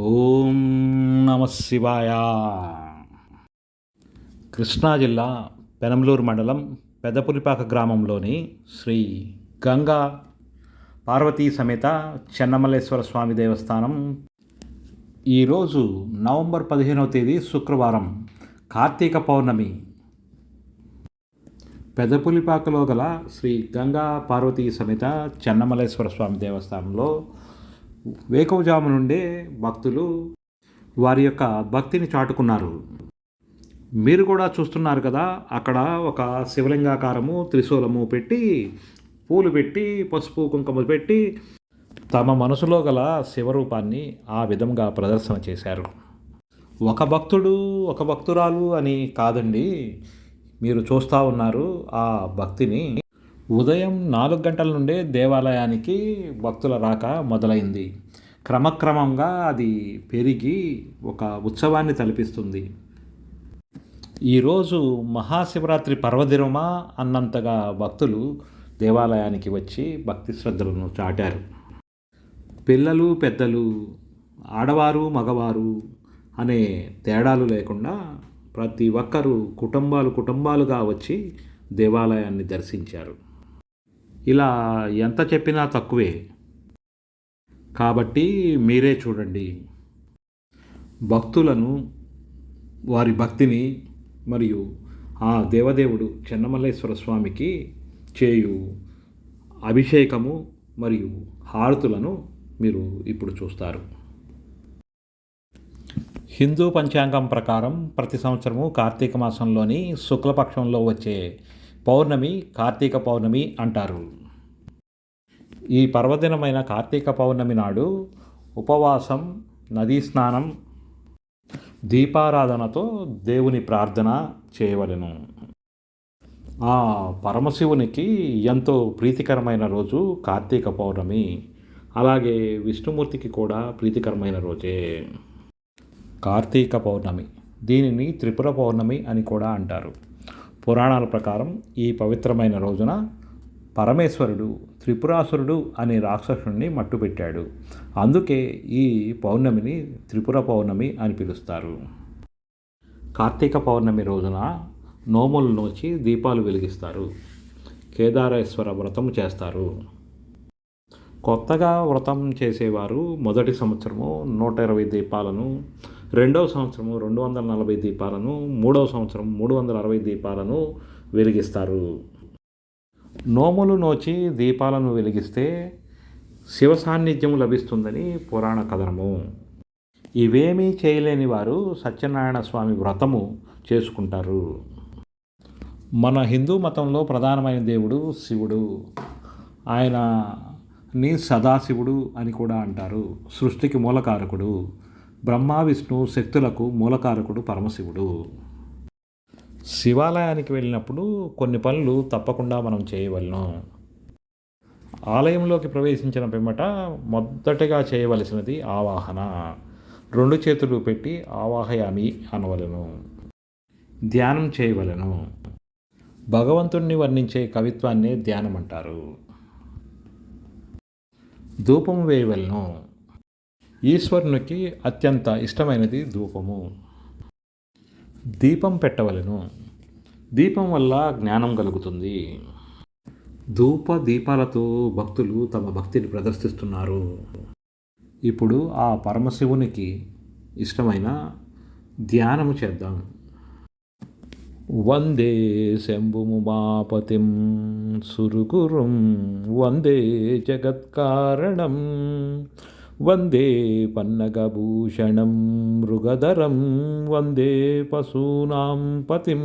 ఓం నమ శివాయ. కృష్ణా జిల్లా పెనంలూరు మండలం పెదపులిపాక గ్రామంలోని శ్రీ గంగా పార్వతీ సమేత చెన్నమల్లేశ్వర స్వామి దేవస్థానం. ఈరోజు నవంబర్ పదిహేనవ తేదీ శుక్రవారం కార్తీక పౌర్ణమి. పెదపులిపాకలో గల శ్రీ గంగా పార్వతీ సమేత చెన్నమలేశ్వర స్వామి దేవస్థానంలో వేకవజాము నుండే భక్తులు వారి యొక్క భక్తిని చాటుకున్నారు. మీరు కూడా చూస్తున్నారు కదా అక్కడ ఒక శివలింగాకారము త్రిశూలము పెట్టి పూలు పెట్టి పసుపు కుంకుమ పెట్టి తమ మనసులో గల శివరూపాన్ని ఆ విధంగా ప్రదర్శన చేశారు. ఒక భక్తుడు ఒక భక్తురాలు అని కాదండి మీరు చూస్తూ ఉన్నారు ఆ భక్తిని. ఉదయం నాలుగు గంటల నుండే దేవాలయానికి భక్తుల రాక మొదలైంది. క్రమక్రమంగా అది పెరిగి ఒక ఉత్సవాన్ని తలపిస్తుంది. ఈరోజు మహాశివరాత్రి పర్వదినమా అన్నంతగా భక్తులు దేవాలయానికి వచ్చి భక్తి శ్రద్ధలను చాటారు. పిల్లలు పెద్దలు ఆడవారు మగవారు అనే తేడాలు లేకుండా ప్రతి ఒక్కరూ కుటుంబాలు కుటుంబాలుగా వచ్చి దేవాలయాన్ని దర్శించారు. ఇలా ఎంత చెప్పినా తక్కువే. కాబట్టి మీరే చూడండి. భక్తులను వారి భక్తిని మరియు ఆ దేవదేవుడు చెన్నమల్లేశ్వర స్వామికి చేయు అభిషేకము మరియు హారతులను మీరు ఇప్పుడు చూస్తారు. హిందూ పంచాంగం ప్రకారం ప్రతి సంవత్సరము కార్తీక మాసంలోని శుక్లపక్షంలో వచ్చే పౌర్ణమి కార్తీక పౌర్ణమి అంటారు. ఈ పర్వదినమైన కార్తీక పౌర్ణమి నాడు ఉపవాసం నదీ స్నానం దీపారాధనతో దేవుని ప్రార్థన చేయవలెను. ఆ పరమశివునికి ఎంతో ప్రీతికరమైన రోజు కార్తీక పౌర్ణమి. అలాగే విష్ణుమూర్తికి కూడా ప్రీతికరమైన రోజే. కార్తీక పౌర్ణమి. దీనిని త్రిపుర పౌర్ణమి అని కూడా అంటారు. పురాణాల ప్రకారం ఈ పవిత్రమైన రోజున పరమేశ్వరుడు త్రిపురాసురుడు అనే రాక్షసుడిని మట్టుపెట్టాడు. అందుకే ఈ పౌర్ణమిని త్రిపుర పౌర్ణమి అని పిలుస్తారు. కార్తీక పౌర్ణమి రోజున నోములు నోచి దీపాలు వెలిగిస్తారు. కేదారేశ్వర వ్రతం చేస్తారు. కొత్తగా వ్రతం చేసేవారు మొదటి సంవత్సరము నూట ఇరవై దీపాలను రెండవ సంవత్సరము రెండు వందల నలభై దీపాలను మూడవ సంవత్సరం మూడు వందల అరవై దీపాలను వెలిగిస్తారు. నోములు నోచి దీపాలను వెలిగిస్తే శివ సాన్నిధ్యం లభిస్తుందని పురాణ కథనము. ఇవేమీ చేయలేని వారు సత్యనారాయణ స్వామి వ్రతము చేసుకుంటారు. మన హిందూ మతంలో ప్రధానమైన దేవుడు శివుడు. ఆయనని సదాశివుడు అని కూడా అంటారు. సృష్టికి మూలకారకుడు. బ్రహ్మ విష్ణు శక్తులకు మూలకారకుడు పరమశివుడు. శివాలయానికి వెళ్ళినప్పుడు కొన్ని పనులు తప్పకుండా మనం చేయవలను. ఆలయంలోకి ప్రవేశించిన పిమ్మట మొదటగా చేయవలసినది ఆవాహన. రెండు చేతులు పెట్టి ఆవాహయామి అనవలను. ధ్యానం చేయవలను. భగవంతుణ్ణి వర్ణించే కవిత్వాన్నే ధ్యానం అంటారు ధూపం వేయవలను. ఈశ్వరునికి అత్యంత ఇష్టమైనది ధూపము. దీపం పెట్టవలను. దీపం వల్ల జ్ఞానం కలుగుతుంది. ధూప దీపాలతో భక్తులు తమ భక్తిని ప్రదర్శిస్తున్నారు. ఇప్పుడు ఆ పరమశివునికి ఇష్టమైన ధ్యానము చేద్దాం. వందే శంభుముమాపతిం సురుగురుం వందే జగత్కారణం. వందే పన్నగభూషణం మృగధరం వందే పశూనాం పతిం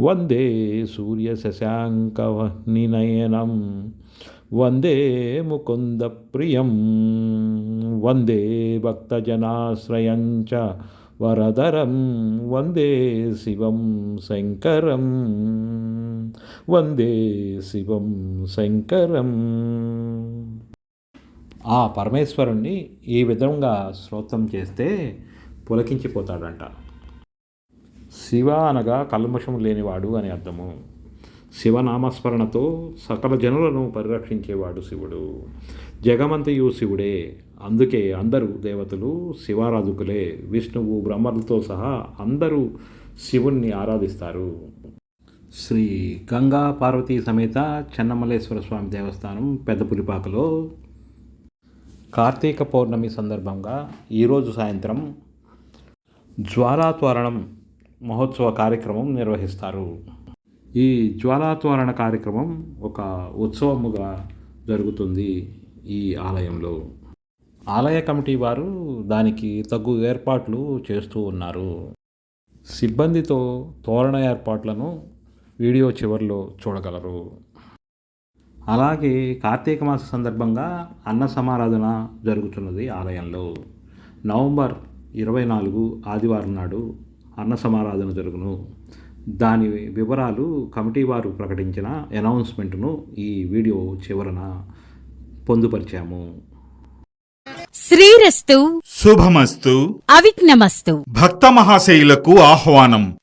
వందే సూర్యశశాంకవహ్నినయనం వందే ముకుందప్రియం వందే భక్తజనాశ్రయం చ వరదరం వందే శివం శంకరం వందే శివం శంకరం ఆ పరమేశ్వరుణ్ణి ఈ విధంగా స్తోత్రం చేస్తే పులకించిపోతాడంట. శివ అనగా కల్మషం లేనివాడు అని అర్థము. శివనామస్మరణతో సకల జనులను పరిరక్షించేవాడు శివుడు. జగమంతయు శివుడే. అందుకే అందరూ దేవతలు శివారాధకులే విష్ణువు బ్రహ్మలతో సహా అందరూ శివుణ్ణి ఆరాధిస్తారు. శ్రీ గంగా పార్వతీ సమేత చెన్నమల్లేశ్వర స్వామి దేవస్థానం పెద్దపులిపాకలో కార్తీక పౌర్ణమి సందర్భంగా ఈరోజు సాయంత్రం జ్వాలాత్వరణం మహోత్సవ కార్యక్రమం నిర్వహిస్తారు. ఈ జ్వాలాత్వరణ కార్యక్రమం ఒక ఉత్సవముగా జరుగుతుంది ఈ ఆలయంలో. ఆలయ కమిటీ వారు దానికి తగు ఏర్పాట్లు చేస్తూ ఉన్నారు. సిబ్బందితో తోరణ ఏర్పాట్లను వీడియో చివరిలో చూడగలరు. అలాగే కార్తీక మాస సందర్భంగా అన్న సమారాధన జరుగుతున్నది ఆలయంలో. నవంబర్ ఇరవై నాలుగు ఆదివారం నాడు అన్న సమారాధన జరుగును. దాని వివరాలు కమిటీ వారు ప్రకటించిన అనౌన్స్మెంట్ను ఈ వీడియో చివరన పొందుపరిచాము. శ్రీరస్తు శుభమస్తు. అవిఘ్నమస్తు. భక్త మహాశయులకు ఆహ్వానం.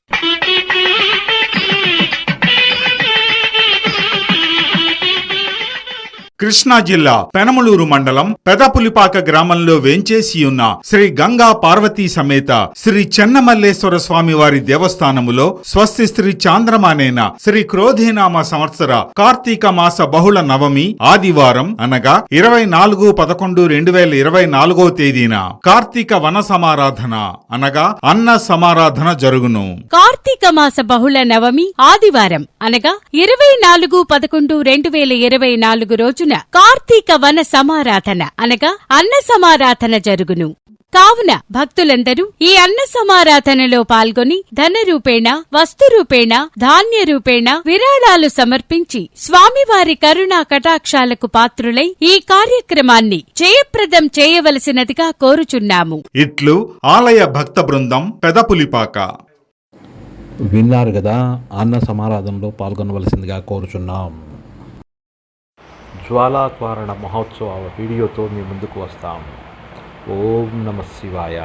కృష్ణా జిల్లా పెనమలూరు మండలం పెదపులిపాక గ్రామంలో వేంచేసి ఉన్న శ్రీ గంగా పార్వతీ సమేత శ్రీ చెన్నమల్లేశ్వర స్వామి వారి దేవస్థానములో స్వస్తి శ్రీ చాంద్రమానేన శ్రీ క్రోధీనామ సంవత్సర కార్తీక మాస బహుళ నవమి ఆదివారం అనగా ఇరవై నాలుగు పదకొండు రెండు వేల ఇరవై నాలుగో తేదీన కార్తీక వన సమారాధన అనగా అన్న సమారాధన జరుగును. కార్తీక మాస బహుళ నవమి ఆదివారం అనగా ఇరవై నాలుగు పదకొండు రెండు వేల ఇరవై నాలుగు రోజున కార్తీక వన సమారాధన అనగా అన్న సమారాధన జరుగును. కావున భక్తులందరూ ఈ అన్న సమారాధనలో పాల్గొని ధన రూపేణ వస్తు రూపేణ ధాన్య రూపేణ విరాళాలు సమర్పించి స్వామివారి కరుణా కటాక్షాలకు పాత్రులై ఈ కార్యక్రమాన్ని జయప్రదం చేయవలసినదిగా కోరుచున్నాము. ఇట్లు ఆలయ భక్త బృందం పెదపులిపాక. విన్నారు కదా అన్న సమారాధనలో పాల్గొనవలసిందిగా కోరుచున్నాం. జ్వాలాత్వారణ మహోత్సవ వీడియోతో మీ ముందుకు వస్తాం ఓం నమ శివాయ.